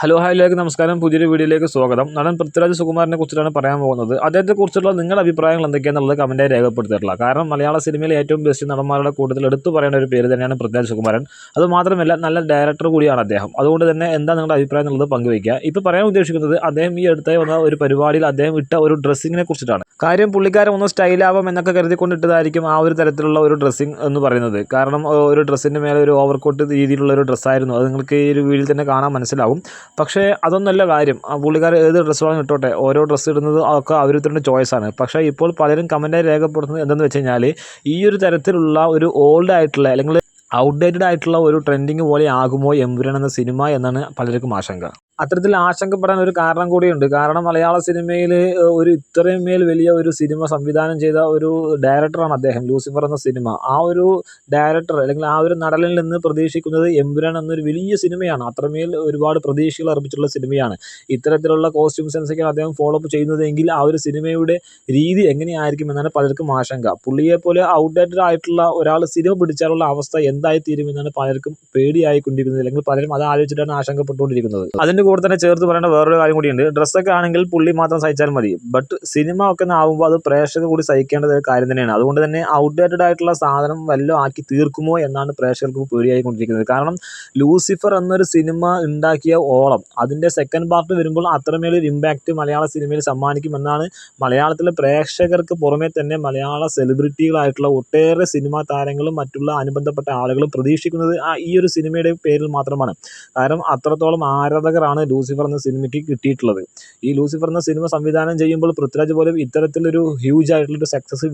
Hello hi ഹായിലേക്ക് നമസ്കാരം. പുതിയൊരു വീഡിയോയിലേക്ക് സ്വാഗതം. നടൻ പൃഥ്വിരാജ് സുകുമാരനെ കുറിച്ചിട്ടാണ് പറയാൻ പോകുന്നത്. അദ്ദേഹത്തെക്കുറിച്ചുള്ള നിങ്ങളുടെ അഭിപ്രായങ്ങൾ എന്തൊക്കെയാണെന്നുള്ളത് കമന്റായി രേഖപ്പെടുത്തിയിട്ടുള്ള. കാരണം മലയാള സിനിമയിലെ ഏറ്റവും ബെസ്റ്റ് നടന്മാരുടെ കൂട്ടത്തിൽ എടുത്തു പറയേണ്ട ഒരു പേര് തന്നെയാണ് പൃഥ്വിരാജ് സുകുമാരൻ. അത് മാത്രമല്ല നല്ല ഡയറക്ടർ കൂടിയാണ് അദ്ദേഹം. അതുകൊണ്ട് തന്നെ എന്താ നിങ്ങളുടെ അഭിപ്രായം എന്നുള്ളത് പങ്കുവയ്ക്കുക. ഇപ്പോൾ പറയാൻ ഉദ്ദേശിക്കുന്നത് അദ്ദേഹം ഈ അടുത്തായി വന്ന ഒരു പരിപാടിയിൽ അദ്ദേഹം ഇട്ട ഒരു ഡ്രസ്സിങ്ങിനെ കുറിച്ചിട്ടാണ്. കാര്യം പുള്ളിക്കാരൻ ഒന്ന് സ്റ്റൈലാവാം എന്നൊക്കെ കരുതിക്കൊണ്ടിട്ടതായിരിക്കും ആ ഒരു തരത്തിലുള്ള ഒരു ഡ്രസ്സിങ് എന്ന് പറയുന്നത്. കാരണം ഒരു ഡ്രസ്സിന്റെ മേലെ ഒരു ഓവർകോട്ട് രീതിയിലുള്ള ഒരു ഡ്രസ്സായിരുന്നു അത് നിങ്ങൾക്ക് ഈ ഒരു വീഡിയോയിൽ തന്നെ കാണാൻ മനസ്സിലാവും. പക്ഷേ അതൊന്നല്ല കാര്യം. ആ പുള്ളിക്കാർ ഏത് ഡ്രസ്സ് വേണം ഇട്ടോട്ടെ. ഓരോ ഡ്രസ്സ് ഇടുന്നത് ഒക്കെ അവരുത്തരുടെ ചോയ്സാണ് പക്ഷേ ഇപ്പോൾ പലരും കമന്റായി രേഖപ്പെടുത്തുന്നത് എന്തെന്ന് വെച്ച് കഴിഞ്ഞാൽ ഈ ഒരു തരത്തിലുള്ള ഒരു ഓൾഡ് ആയിട്ടുള്ള അല്ലെങ്കിൽ ഔട്ട്ഡേറ്റഡ് ആയിട്ടുള്ള ഒരു ട്രെൻഡിങ് പോലെ ആകുമോ എമ്പുരാൻ എന്ന സിനിമ എന്നാണ് പലർക്കും ആശങ്ക. അത്തരത്തിൽ ആശങ്കപ്പെടാൻ ഒരു കാരണം കൂടിയുണ്ട്. കാരണം മലയാള സിനിമയിൽ ഒരു ഇത്രയും മേൽ വലിയ ഒരു സിനിമ സംവിധാനം ചെയ്ത ഒരു ഡയറക്ടറാണ് അദ്ദേഹം ലൂസിഫർ എന്ന സിനിമ. ആ ഒരു ഡയറക്ടർ അല്ലെങ്കിൽ ആ ഒരു നടനിൽ നിന്ന് പ്രതീക്ഷിക്കുന്നത് എമ്പുരാൻ എന്നൊരു വലിയ സിനിമയാണ്. അത്രമേൽ ഒരുപാട് പ്രതീക്ഷകൾ അർപ്പിച്ചിട്ടുള്ള സിനിമയാണ്. ഇത്തരത്തിലുള്ള കോസ്റ്റ്യൂം സെൻസൊക്കെയാണ് അദ്ദേഹം ഫോളോ അപ്പ് ചെയ്യുന്നതെങ്കിൽ ആ ഒരു സിനിമയുടെ രീതി എങ്ങനെയായിരിക്കും എന്നാണ് പലർക്കും ആശങ്ക. പുള്ളിയെ പോലെ ഔട്ട്ഡേറ്റഡ് ആയിട്ടുള്ള ഒരാൾ സിനിമ പിടിച്ചാലുള്ള അവസ്ഥ എന്തായി തീരുമെന്നാണ് പലർക്കും പേടിയായിക്കൊണ്ടിരിക്കുന്നത് അല്ലെങ്കിൽ പലരും അത് ആലോചിച്ചിട്ടാണ് ആശങ്കപ്പെട്ടുകൊണ്ടിരിക്കുന്നത്. അതിന്റെ കൂടെ തന്നെ ചേർത്ത് പറയേണ്ട വേറൊരു കാര്യം കൂടിയുണ്ട്. ഡ്രസ്സൊക്കെ ആണെങ്കിൽ പുള്ളി മാത്രം സഹിച്ചാൽ മതി. ബട്ട് സിനിമ ഒക്കെ ആവുമ്പോൾ അത് പ്രേക്ഷകർ കൂടി സഹിക്കേണ്ട ഒരു കാര്യം തന്നെയാണ്. അതുകൊണ്ട് തന്നെ ഔട്ട്ഡേറ്റഡ് ആയിട്ടുള്ള സാധനം വല്ലതും ആക്കി തീർക്കുമോ എന്നാണ് പ്രേക്ഷകർക്ക് പേടിയായിക്കൊണ്ടിരിക്കുന്നത്. കാരണം ലൂസിഫർ എന്നൊരു സിനിമ ഉണ്ടാക്കിയ ഓളം അതിന്റെ സെക്കൻഡ് പാർട്ട് വരുമ്പോൾ അത്രമേലൊരു ഇമ്പാക്റ്റ് മലയാള സിനിമയിൽ സമ്മാനിക്കുമെന്നാണ് മലയാളത്തിലെ പ്രേക്ഷകർക്ക് പുറമെ തന്നെ മലയാള സെലിബ്രിറ്റികളായിട്ടുള്ള ഒട്ടേറെ സിനിമാ താരങ്ങളും മറ്റുള്ള അനുബന്ധപ്പെട്ട ആളുകളും പ്രതീക്ഷിക്കുന്നത് ഈ ഒരു സിനിമയുടെ പേരിൽ മാത്രമാണ്. കാരണം അത്രത്തോളം ആരാധകരാണ് ലൂസിഫർ എന്ന സിനിമയ്ക്ക് കിട്ടിയിട്ടുള്ളത്. ഈ ലൂസിഫർ എന്ന സിനിമ സംവിധാനം ചെയ്യുമ്പോൾ പൃഥ്വിരാജ് പോലും ഇത്തരത്തിലൊരു ഹ്യൂജ് ആയിട്ടുള്ളൊരു സക്സസ്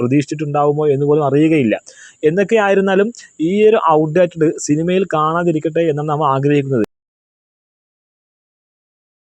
പ്രതീക്ഷിച്ചിട്ടുണ്ടാവുമോ എന്ന് പോലും അറിയുകയില്ല. എന്നൊക്കെ ആയിരുന്നാലും ഈ ഒരു ഔട്ട്ഡേറ്റഡ് സിനിമയിൽ കാണാതിരിക്കട്ടെ എന്നാണ് നമ്മൾ ആഗ്രഹിക്കുന്നത്.